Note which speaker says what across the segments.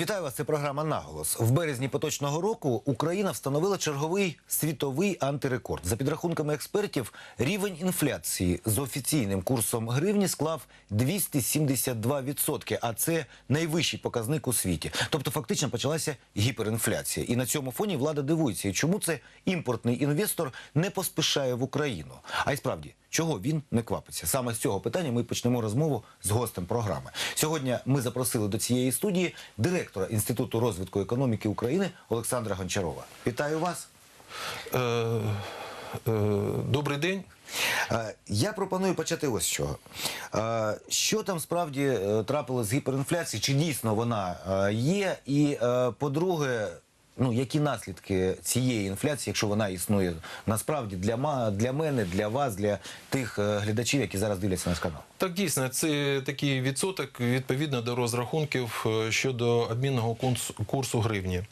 Speaker 1: Вітаю вас. Це програма Наголос. В березні поточного року Україна встановила черговий світовий антирекорд. За підрахунками експертів, рівень інфляції з офіційним курсом гривні склав 272%, а це найвищий показник у світі. Тобто, фактично почалася гіперінфляція. І на цьому фоні влада дивується, чому це імпортний інвестор не поспішає в Україну. А й справді. Чого він не квапиться? Саме з цього питання ми почнемо розмову з гостем програми. Сьогодні ми запросили до цієї студії директора Інституту розвитку економіки України Олександра Гончарова. Вітаю вас.
Speaker 2: Е, е, добрий день.
Speaker 1: Е, Я пропоную почати ось з чого. Що там справді трапилось з гіперінфляцією? Чи дійсно вона є? І, по-друге, ну які наслідки цієї інфляції, якщо вона існує насправді для для мене, для вас, для тих е, глядачів, які зараз дивляться наш канал?
Speaker 2: Так дійсно, це такий відсоток відповідно до розрахунків е, щодо обмінного курсу гривні.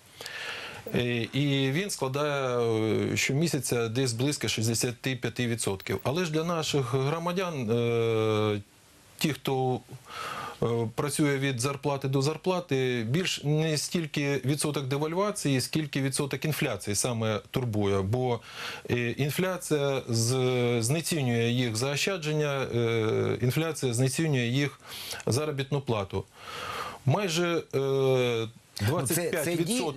Speaker 2: Е, І він складає щомісяця десь близько 65%. Але ж для наших громадян, ті, хто працює від зарплати до зарплати, більш не стільки відсоток девальвації, скільки відсоток інфляції саме турбує. Бо е, інфляція знецінює їх заощадження, е, інфляція знецінює їх заробітну плату. Майже е,
Speaker 1: Ну, це- це ді-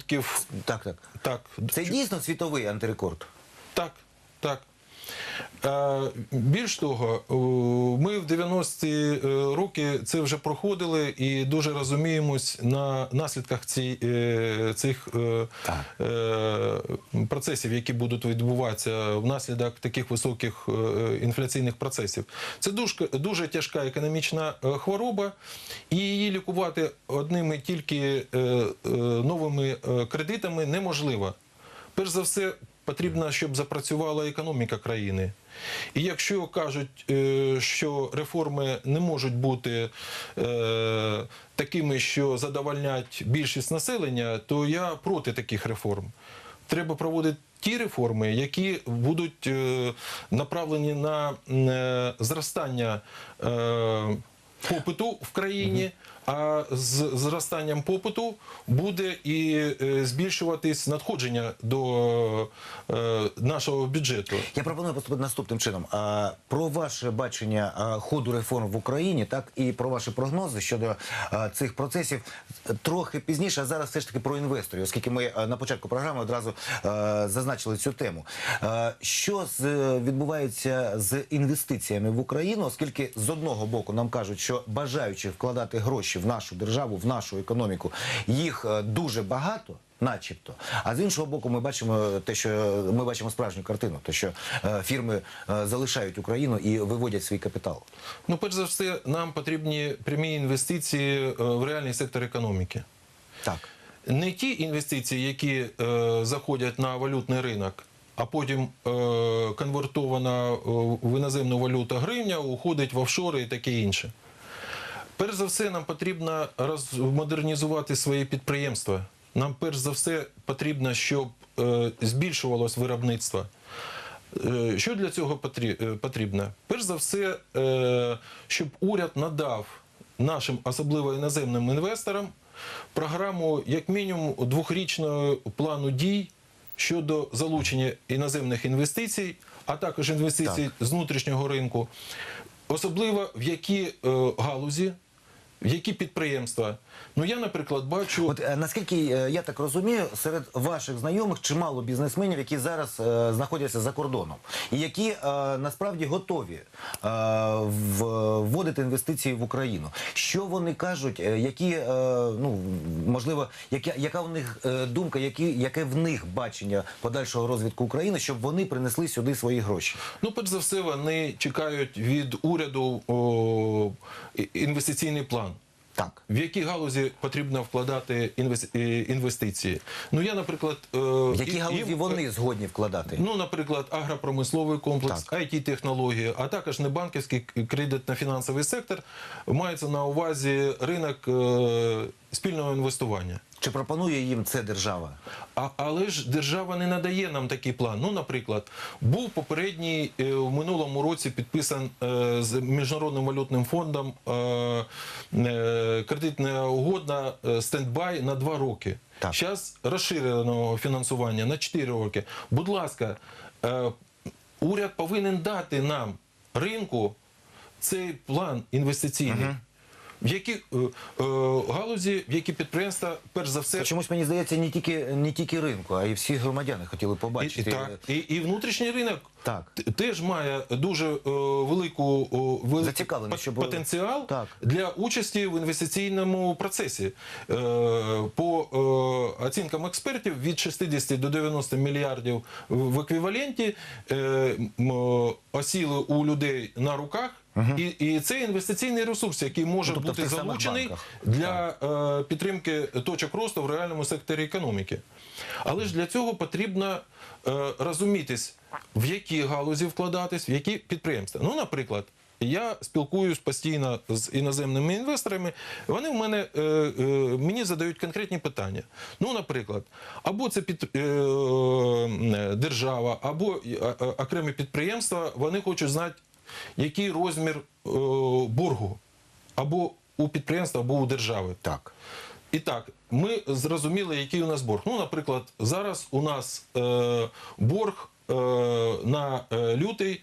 Speaker 1: Так, так.
Speaker 2: так,
Speaker 1: Це дійсно світовий антирекорд.
Speaker 2: так, так. Е, Більш того, ми в 90-ті е, роки це вже проходили і дуже розуміємось на наслідках ці, е, цих
Speaker 1: Так.
Speaker 2: процесів, які будуть відбуватися внаслідок таких високих інфляційних процесів. Це дуже, дуже тяжка економічна хвороба, і її лікувати одними тільки новими кредитами неможливо. Перш за все, потрібно, щоб запрацювала економіка країни. І якщо кажуть, е, що реформи не можуть бути е, такими, що задовольнять більшість населення, то я проти таких реформ. Треба проводити ті реформи, які будуть е, направлені на зростання попиту в країні. А з зростанням попиту буде і е, збільшуватись надходження до е, нашого бюджету.
Speaker 1: Я пропоную поступити наступним чином. Про ваше бачення ходу реформ в Україні, так і про ваші прогнози щодо цих процесів трохи пізніше. А зараз все ж таки про інвесторів, оскільки ми на початку програми одразу зазначили цю тему. Що відбувається з інвестиціями в Україну, оскільки з одного боку нам кажуть, що бажаючи вкладати гроші в нашу державу, в нашу економіку, їх е, дуже багато. Начебто, а з іншого боку, ми бачимо те, що ми бачимо справжню картину, те, що е, фірми е, залишають Україну і виводять свій капітал.
Speaker 2: Ну, перш за все, нам потрібні прямі інвестиції е, в реальний сектор економіки.
Speaker 1: Так,
Speaker 2: Не ті інвестиції, які е, заходять на валютний ринок, а потім е, конвертована е, в іноземну валюту гривня, уходить в офшори і таке інше. Перш за все, нам потрібно розмодернізувати свої підприємства. Нам перш за все потрібно, щоб е, збільшувалось виробництво. Е, Що для цього е, потрібно? Перш за все, е, щоб уряд надав нашим, особливо іноземним інвесторам, програму як мінімум двохрічного плану дій щодо залучення іноземних інвестицій, а також інвестицій
Speaker 1: Так.
Speaker 2: з внутрішнього ринку, особливо в які е, галузі, в які підприємства. Ну я, наприклад, бачу.
Speaker 1: от е, наскільки е, я так розумію, серед ваших знайомих чимало бізнесменів, які зараз е, знаходяться за кордоном, і які е, насправді готові е, в- вводити інвестиції в Україну. Що вони кажуть, е, які е, ну можливо, яка, яка в них е, думка, які, яке в них бачення подальшого розвитку України, щоб вони принесли сюди свої гроші?
Speaker 2: Ну, перш за все, вони чекають від уряду о, і- інвестиційний план.
Speaker 1: Так.
Speaker 2: В які галузі потрібно вкладати е, інвестиції? Ну я, наприклад, е,
Speaker 1: В які
Speaker 2: і-
Speaker 1: галузі
Speaker 2: і,
Speaker 1: вони згодні вкладати?
Speaker 2: Ну, наприклад, агропромисловий комплекс, it технології а також небанківський кредитно-фінансовий сектор мається на увазі ринок е, спільного інвестування.
Speaker 1: Чи пропонує їм це держава?
Speaker 2: А, але ж держава не надає нам такий план. Ну, наприклад, був попередній е, в минулому році підписан е, з Міжнародним валютним фондом е, е, кредитна угода е, стендбай на два роки.
Speaker 1: Так.
Speaker 2: Зараз розширеного фінансування на 4 роки. Будь ласка, е, уряд повинен дати нам ринку цей план інвестиційний. В які е, е, галузі, в які підприємства, перш за все,
Speaker 1: чомусь мені здається не тільки не тільки ринку, а й всі громадяни хотіли побачити.
Speaker 2: і, так, і, і внутрішній ринок
Speaker 1: Так.
Speaker 2: теж має дуже е, велику е, вели-
Speaker 1: щоб-
Speaker 2: потенціал
Speaker 1: Так.
Speaker 2: для участі в інвестиційному процесі. Е, по е, оцінкам експертів від 60 до 90 мільярдів в еквіваленті е, осіли у людей на руках. І, і це інвестиційний ресурс, який може
Speaker 1: Ну, тобто
Speaker 2: бути залучений для е, підтримки точок росту в реальному секторі економіки. Але ж для цього потрібно е, розумітись, в які галузі вкладатись, в які підприємства. Ну, наприклад. Я спілкуюсь постійно з іноземними інвесторами. Вони в мене е, е, мені задають конкретні питання. Ну, наприклад, або це під, е, е, держава, або е, е, окремі підприємства. Вони хочуть знати, який розмір е, боргу або у підприємства, або у держави.
Speaker 1: Так.
Speaker 2: І так, ми зрозуміли, який у нас борг. Ну, наприклад, зараз у нас е, борг е, на е, лютий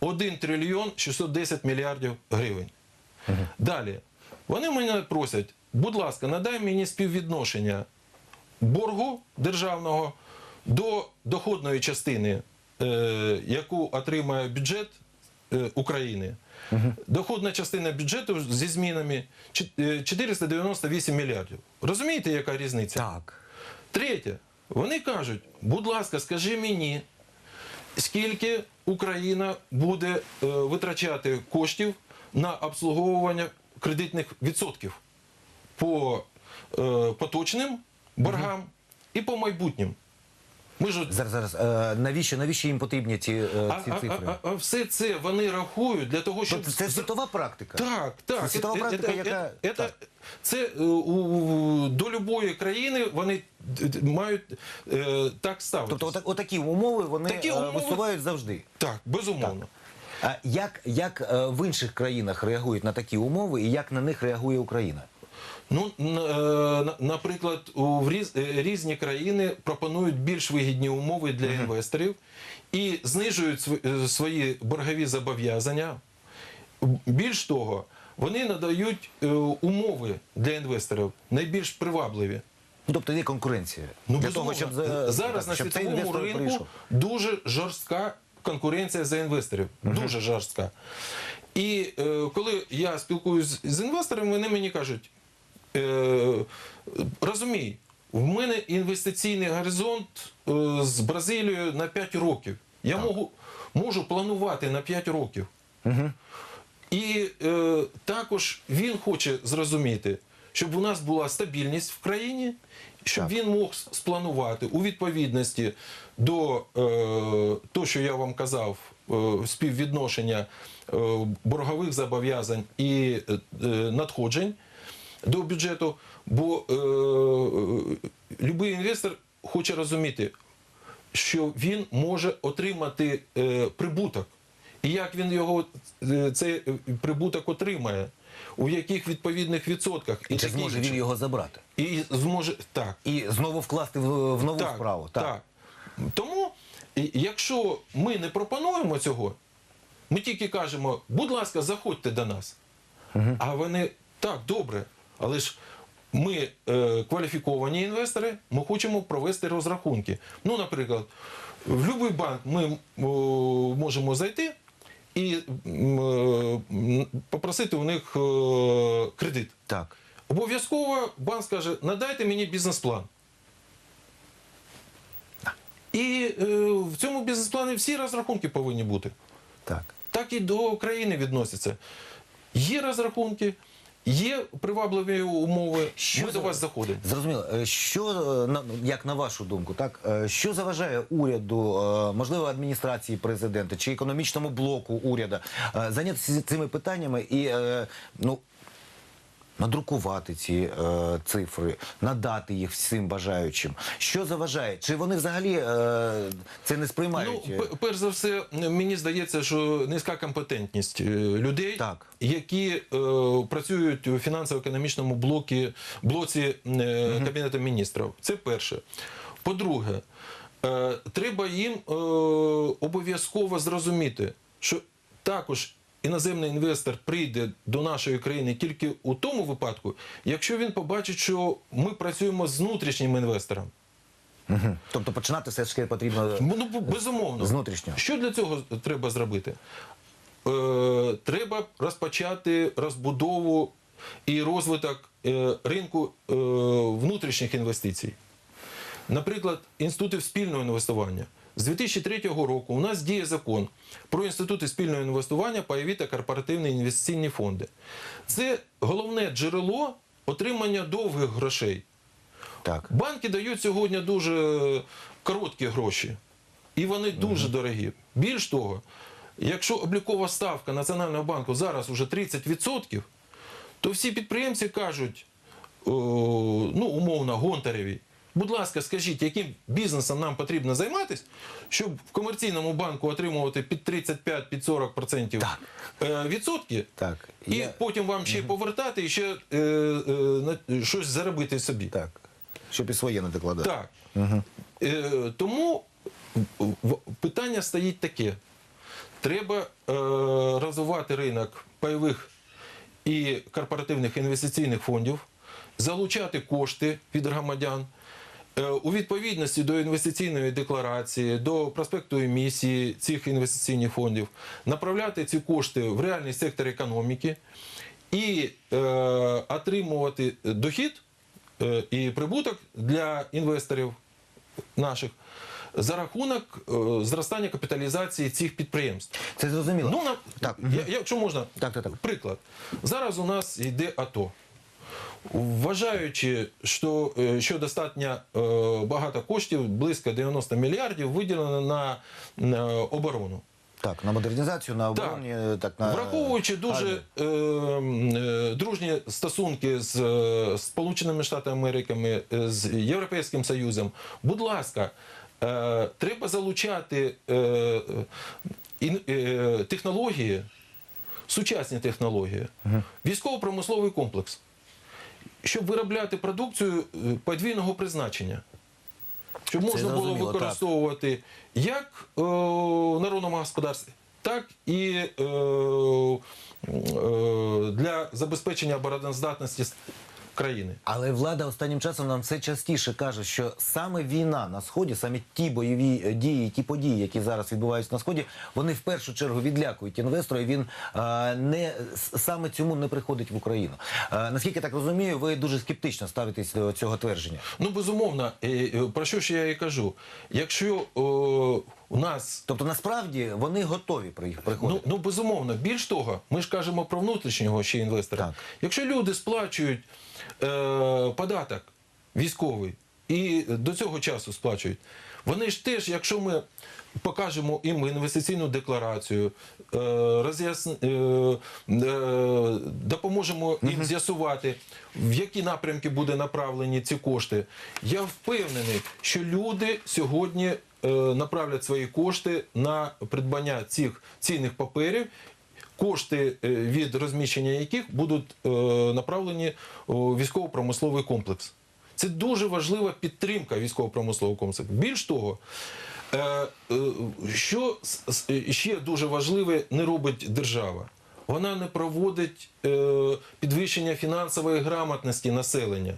Speaker 2: 1 трильйон 610 мільярдів гривень. Далі, вони мене просять, будь ласка, надай мені співвідношення боргу державного до доходної частини, е, яку отримає бюджет е, України. Доходна частина бюджету зі змінами е, 498 мільярдів. Розумієте, яка різниця?
Speaker 1: Так.
Speaker 2: Третє, вони кажуть, будь ласка, скажи мені, скільки Україна буде е, витрачати коштів на обслуговування кредитних відсотків по е, поточним боргам і по майбутнім. Ми ж
Speaker 1: Зараз, зараз. Е, навіщо, навіщо їм потрібні ці, е, ці
Speaker 2: а,
Speaker 1: цифри?
Speaker 2: а, а все це вони рахують для того, щоб
Speaker 1: Тобто це світова практика?
Speaker 2: Так, так.
Speaker 1: Це світова
Speaker 2: Е- е-
Speaker 1: практика,
Speaker 2: е-
Speaker 1: яка-
Speaker 2: е-
Speaker 1: так.
Speaker 2: Це е, у- у- до любої країни вони д- д- мають е, так ставитися.
Speaker 1: Тобто отак, отакі умови вони
Speaker 2: Такі
Speaker 1: е,
Speaker 2: умови-
Speaker 1: висувають завжди.
Speaker 2: Так, безумовно.
Speaker 1: А як, як е, в інших країнах реагують на такі умови і як на них реагує Україна?
Speaker 2: Ну, е, на- наприклад, у різ- е, різні країни пропонують більш вигідні умови для інвесторів і знижують е, свої боргові зобов'язання. Більш того, вони надають умови для інвесторів найбільш привабливі.
Speaker 1: Тобто є конкуренція.
Speaker 2: Ну,
Speaker 1: Для того, щоб,
Speaker 2: зараз
Speaker 1: так,
Speaker 2: на
Speaker 1: щоб
Speaker 2: світовому ринку
Speaker 1: прийшов.
Speaker 2: дуже жорстка конкуренція за інвесторів. Дуже жорстка. І е, коли я спілкуюсь з інвесторами, вони мені кажуть: е, розумій, в мене інвестиційний горизонт е, з Бразилією на 5 років. Я можу, можу планувати на 5 років. І е, також він хоче зрозуміти, щоб у нас була стабільність в країні, щоб
Speaker 1: Так.
Speaker 2: він мог спланувати у відповідності до е, того, що я вам казав, е, співвідношення е, боргових зобов'язань і е, е, надходжень до бюджету. Бо е, будь-який інвестор хоче розуміти, що він може отримати е, прибуток. І як він його е, цей е, прибуток отримає, у яких відповідних відсотках
Speaker 1: І чи
Speaker 2: таке
Speaker 1: зможе він його забрати?
Speaker 2: і зможе так.
Speaker 1: І знову вкласти в, в нову
Speaker 2: так,
Speaker 1: справу.
Speaker 2: Так. Тому, якщо ми не пропонуємо цього, ми тільки кажемо, будь ласка, заходьте до нас. А вони так, добре, але ж ми е, кваліфіковані інвестори, ми хочемо провести розрахунки. Ну, наприклад, в будь-який банк ми о, можемо зайти і е, попросити у них е, кредит.
Speaker 1: Так.
Speaker 2: Обов'язково банк скаже, надайте мені бізнес-план. І е, в цьому бізнес-плані всі розрахунки повинні бути.
Speaker 1: Так.
Speaker 2: Так і до країни відносяться. Є розрахунки, є привабливі умови.
Speaker 1: Що
Speaker 2: Ми
Speaker 1: за-
Speaker 2: до вас заходимо.
Speaker 1: Зрозуміло. Е, Що, е, на- як на вашу думку, так, е, що заважає уряду, можливо, адміністрації президента чи економічному блоку уряду зайнятися цими питаннями і, ну, надрукувати ці е, цифри, надати їх всім бажаючим. Що заважає? Чи вони взагалі е, це не сприймають?
Speaker 2: Ну, пе- перш за все, мені здається, що низька компетентність е, людей,
Speaker 1: Так.
Speaker 2: які е, працюють у фінансово-економічному блокі, блоці е, Кабінету міністрів. Це перше. По-друге, е, треба їм е, обов'язково зрозуміти, що також іноземний інвестор прийде до нашої країни тільки у тому випадку, якщо він побачить, що ми працюємо з внутрішнім інвестором.
Speaker 1: Мгм. Тобто починати все ж таки потрібно
Speaker 2: Ну, ну, безумовно.
Speaker 1: з внутрішнього.
Speaker 2: Що для цього треба зробити? Е, треба розпочати розбудову і розвиток е, ринку е, внутрішніх інвестицій. Наприклад, інститути спільного інвестування. З 2003 року у нас діє закон про інститути спільного інвестування, пайові та корпоративні інвестиційні фонди. Це головне джерело отримання довгих грошей.
Speaker 1: Так.
Speaker 2: Банки дають сьогодні дуже короткі гроші, і вони дуже дорогі. Більш того, якщо облікова ставка Національного банку зараз уже 30%, то всі підприємці кажуть, о, ну, умовно, Гонтареві, будь ласка, скажіть, яким бізнесом нам потрібно займатися, щоб в комерційному банку отримувати під 35-40%
Speaker 1: Так.
Speaker 2: е, відсотки,
Speaker 1: Так.
Speaker 2: і
Speaker 1: Я-
Speaker 2: потім вам ще повертати і ще е, е, на- щось заробити собі.
Speaker 1: Так. Щоб і своє не докладати.
Speaker 2: Так. Е, тому питання стоїть таке: треба е, розвивати ринок пайових і корпоративних інвестиційних фондів, залучати кошти від громадян. Е, У відповідності до інвестиційної декларації, до проспекту емісії цих інвестиційних фондів, направляти ці кошти в реальний сектор економіки і е, отримувати дохід е, і прибуток для інвесторів наших за рахунок е, зростання капіталізації цих підприємств.
Speaker 1: Це зрозуміло.
Speaker 2: Ну, на,
Speaker 1: Так,
Speaker 2: я, якщо можна,
Speaker 1: Так, так, так.
Speaker 2: приклад. Зараз у нас йде АТО. Вважаючи, що, е, що достатньо е, багато коштів, близько 90 мільярдів, виділено на, на оборону.
Speaker 1: Так, на модернізацію, на обороні, так, на
Speaker 2: Враховуючи дуже е, е, дружні стосунки з е, Сполученими Штатами Америки, е, з Європейським Союзом, будь ласка, е, треба залучати е, е, технології, сучасні технології, військово-промисловий комплекс, щоб виробляти продукцію е, подвійного призначення. Щоб можна було
Speaker 1: використовувати так.
Speaker 2: як е, в народному господарстві, так і е, е, для забезпечення обороноздатності країни.
Speaker 1: Але влада останнім часом нам все частіше каже, що саме війна на сході, саме ті бойові е, дії, ті події, які зараз відбуваються на сході, вони в першу чергу відлякують інвестора. і Він е, не саме цьому не приходить в Україну. Е, наскільки я так розумію, ви дуже скептично ставитесь до цього твердження.
Speaker 2: Ну, безумовно, про що ж я і кажу? Якщо е, у нас
Speaker 1: Тобто, насправді вони готові при- приходити.
Speaker 2: Ну, ну безумовно, більш того, ми ж кажемо про внутрішнього ще інвестора.
Speaker 1: Так.
Speaker 2: Якщо люди сплачують е, податок військовий і до цього часу сплачують, вони ж теж, якщо ми покажемо їм інвестиційну декларацію, е, роз'ясн... е, е, допоможемо їм з'ясувати, в які напрямки буде направлені ці кошти. Я впевнений, що люди сьогодні направлять свої кошти на придбання цих цінних паперів. Кошти е, від розміщення яких будуть е, направлені у військово-промисловий комплекс. Це дуже важлива підтримка військово-промислового комплексу. Більш того, е, е, що ще дуже важливе не робить держава? Вона не проводить е, підвищення фінансової грамотності населення.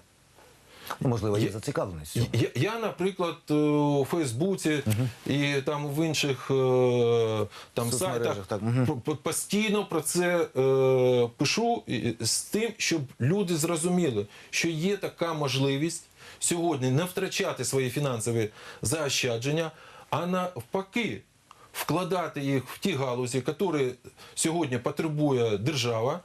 Speaker 1: Ну, можливо, є зацікавленість.
Speaker 2: Я, я, наприклад, е, у Фейсбуці і там в інших е, там сайтах
Speaker 1: так,
Speaker 2: по- постійно про це е, пишу з тим, щоб люди зрозуміли, що є така можливість сьогодні не втрачати свої фінансові заощадження, а навпаки. Вкладати їх в ті галузі, які сьогодні потребує держава,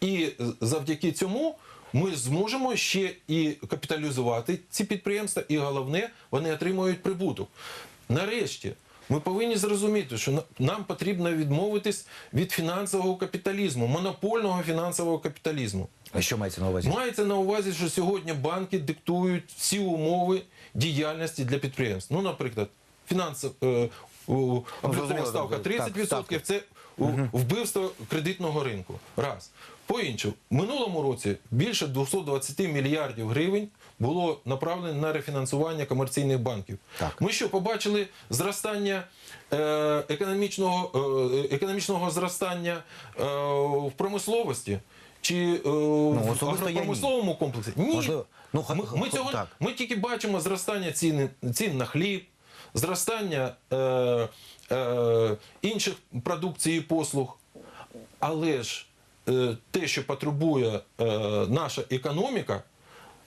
Speaker 2: і завдяки цьому ми зможемо ще і капіталізувати ці підприємства, і головне, вони отримують прибуток. Нарешті, ми повинні зрозуміти, що нам потрібно відмовитись від фінансового капіталізму, монопольного фінансового капіталізму.
Speaker 1: А що мається на увазі?
Speaker 2: Мається на увазі, що сьогодні банки диктують всі умови діяльності для підприємств. Ну, наприклад, фінансова е, у- ставка
Speaker 1: так,
Speaker 2: 30%
Speaker 1: ставки.
Speaker 2: це у- вбивство кредитного ринку. Раз. По-іншому, в минулому році більше 220 мільярдів гривень було направлено на рефінансування комерційних банків.
Speaker 1: Так.
Speaker 2: Ми що побачили зростання е, економічного, е, економічного зростання е, в промисловості? Чи в
Speaker 1: Ну, я
Speaker 2: агропромисловому комплексі? Ні.
Speaker 1: Можливо. Ну,
Speaker 2: ми, ми, цього,
Speaker 1: так.
Speaker 2: ми тільки бачимо зростання цін, цін на хліб, зростання е, е, інших продукцій і послуг. Але ж е, те, що потребує е, наша економіка,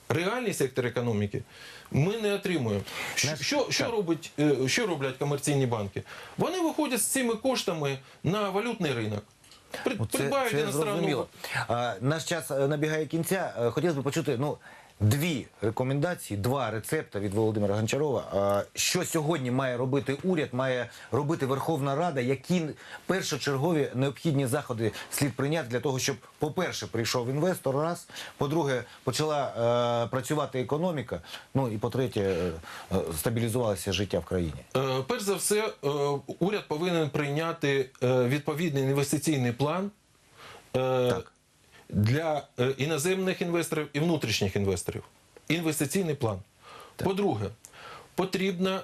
Speaker 2: реальний сектор економіки, ми не отримуємо. Що, що, що, робить, е, що роблять комерційні банки? Вони виходять з цими коштами на валютний ринок. При-
Speaker 1: Це, це зрозуміло. А, наш час набігає кінця. Хотілося б почути ну, дві рекомендації, два рецепти від Володимира Гончарова. Що сьогодні має робити уряд, має робити Верховна Рада, які першочергові необхідні заходи слід прийняти для того, щоб, по-перше, прийшов інвестор, раз, по-друге, почала е, працювати економіка, ну і по-третє, е, е, стабілізувалося життя в країні.
Speaker 2: Перш за все, уряд повинен прийняти відповідний інвестиційний план
Speaker 1: Так.
Speaker 2: Для е, іноземних інвесторів і внутрішніх інвесторів. Інвестиційний план. По-друге, потрібно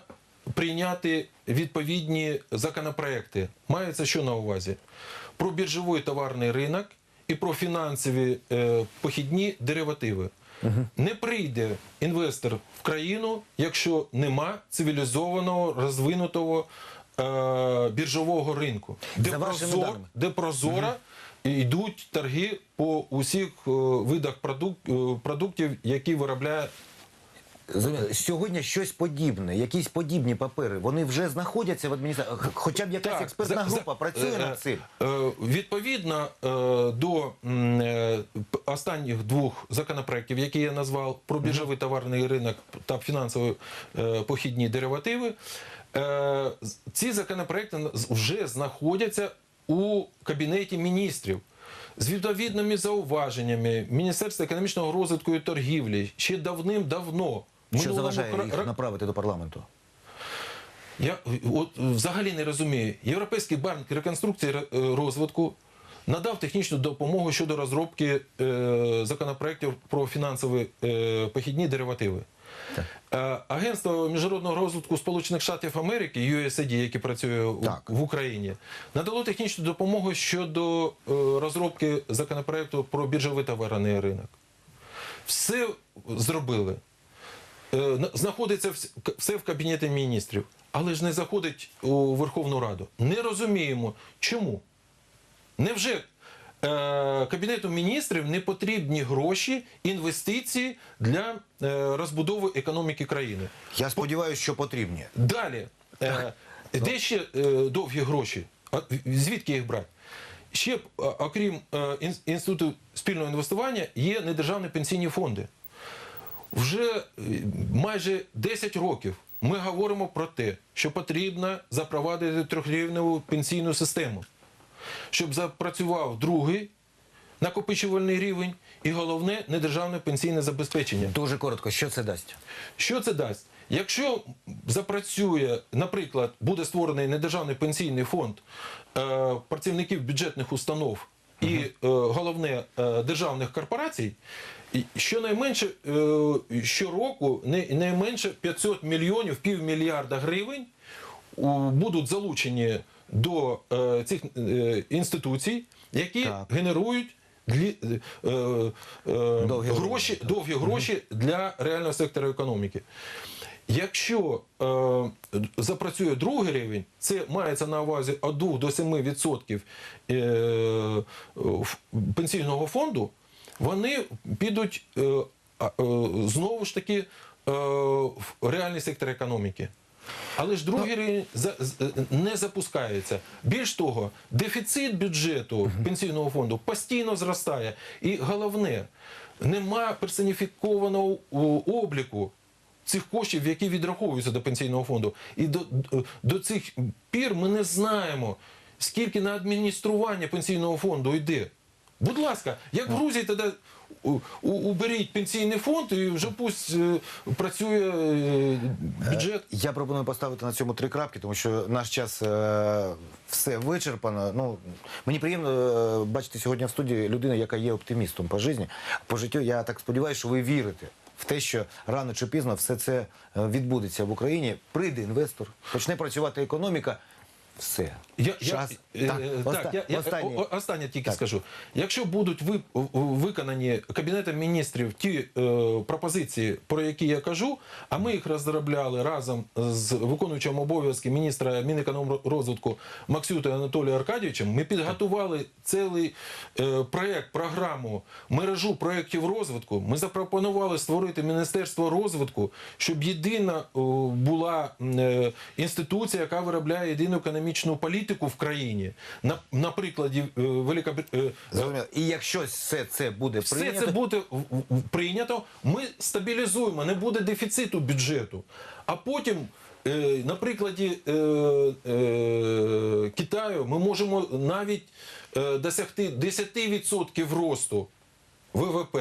Speaker 2: прийняти відповідні законопроекти. Мається що на увазі? Про біржовий товарний ринок і про фінансові е, похідні деривативи. Не прийде інвестор в країну, якщо нема цивілізованого, розвинутого е, біржового ринку, де, прозор- де прозоро йдуть торги по усіх е, видах е, продуктів, які виробляє
Speaker 1: Сьогодні щось подібне, якісь подібні папери, вони вже знаходяться в адміністрації. Хоча б якась
Speaker 2: Так,
Speaker 1: експертна
Speaker 2: за-
Speaker 1: група
Speaker 2: за-
Speaker 1: працює
Speaker 2: е,
Speaker 1: над цим.
Speaker 2: Відповідно до останніх двох законопроєктів, які я назвав про біржовий товарний ринок та фінансові похідні деривативи, ці законопроекти вже знаходяться у кабінеті міністрів. З відповідними зауваженнями Міністерства економічного розвитку і торгівлі ще давним-давно.
Speaker 1: Що заважає
Speaker 2: кра-
Speaker 1: їх направити до парламенту?
Speaker 2: я от взагалі не розумію. Європейський банк реконструкції е, розвитку надав технічну допомогу щодо розробки е, законопроєктів про фінансові е, похідні деривативи. Е, Агентство міжнародного розвитку Сполучених Штатів Америки, USAID, яке працює
Speaker 1: Так.
Speaker 2: в Україні, надало технічну допомогу щодо е, розробки законопроєкту про біржовий товарний ринок. Все зробили. Е, знаходиться все в кабінеті міністрів, але ж не заходить у Верховну Раду. Не розуміємо, чому. Невже Кабінету міністрів не потрібні гроші, інвестиції для е, розбудови економіки країни?
Speaker 1: Я сподіваюся, що потрібні.
Speaker 2: Далі, е, де ще е, довгі гроші? А звідки їх брати? Ще, окрім е, інституту спільного інвестування, є недержавні пенсійні фонди. Вже е, майже 10 років ми говоримо про те, що потрібно запровадити трьохрівневу пенсійну систему, щоб запрацював другий накопичувальний рівень і головне недержавне пенсійне забезпечення.
Speaker 1: Дуже коротко, що це дасть?
Speaker 2: Що це дасть? Якщо запрацює, наприклад, буде створений недержавний пенсійний фонд е, працівників бюджетних установ і е, головне е, державних корпорацій, щонайменше е, щороку не, найменше 500 мільйонів, півмільярда гривень у- будуть залучені до е, цих е, інституцій, які
Speaker 1: Так.
Speaker 2: генерують длі, е, е,
Speaker 1: Довгі
Speaker 2: гроші,
Speaker 1: гроші,
Speaker 2: довгі гроші для реального сектора економіки. Якщо е, запрацює другий рівень, це мається на увазі від 2 до 7% е, в- пенсійного фонду, вони підуть е, а, е, знову ж таки е, в реальний сектор економіки. Але ж другий рівень з- е, не запускається. Більш того, дефіцит бюджету пенсійного фонду постійно зростає. І головне, нема персоніфікованого обліку цих коштів, які відраховуються до пенсійного фонду. І до, до цих пір ми не знаємо, скільки на адміністрування пенсійного фонду йде. Будь ласка, як в Грузії, тоді уберіть пенсійний фонд і вже пусть е, працює е, бюджет.
Speaker 1: Я пропоную поставити на цьому три крапки, тому що наш час е, все вичерпано. Ну мені приємно е, бачити сьогодні в студії людину, яка є оптимістом по житті. По життю я так сподіваюся, що ви вірите в те, що рано чи пізно все це е, відбудеться в Україні. Прийде інвестор, почне працювати економіка. Все.
Speaker 2: Я,
Speaker 1: Час.
Speaker 2: я,
Speaker 1: Так,
Speaker 2: е,
Speaker 1: оста-
Speaker 2: я, я
Speaker 1: останнє.
Speaker 2: останнє тільки
Speaker 1: Так.
Speaker 2: скажу. Якщо будуть ви, виконані Кабінетом міністрів ті е, пропозиції, про які я кажу, а ми їх розробляли разом з виконуючим обов'язки міністра Мінекономрозвитку Максютою Анатолієм Аркадійовичем, ми підготували цілий е, проект, програму, мережу проєктів розвитку. Ми запропонували створити Міністерство розвитку, щоб єдина е, була е, інституція, яка виробляє єдину економічну політику в країні. На, на прикладі е, Великобританії.
Speaker 1: Зрозуміло. І якщо все це буде
Speaker 2: Все
Speaker 1: прийнято,
Speaker 2: це буде прийнято. Ми стабілізуємо, не буде дефіциту бюджету. А потім, е, на прикладі е, е, Китаю, ми можемо навіть е, досягти 10% росту ВВП.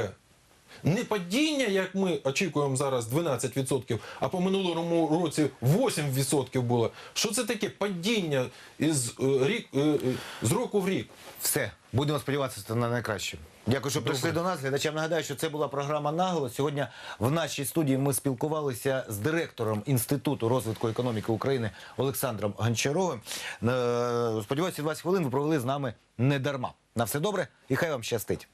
Speaker 2: Не падіння, як ми очікуємо зараз 12%, а по минулому році 8% було. Що це таке падіння із, е, рік, е, е, з року в рік?
Speaker 1: Все, будемо сподіватися на найкраще. Дякую, що прийшли до нас. Глядачам нагадаю, що це була програма Наголос. Сьогодні в нашій студії ми спілкувалися з директором Інституту розвитку економіки України Олександром Гончаровим. Сподіваюся, 20 хвилин ви провели з нами не дарма. На все добре і хай вам щастить.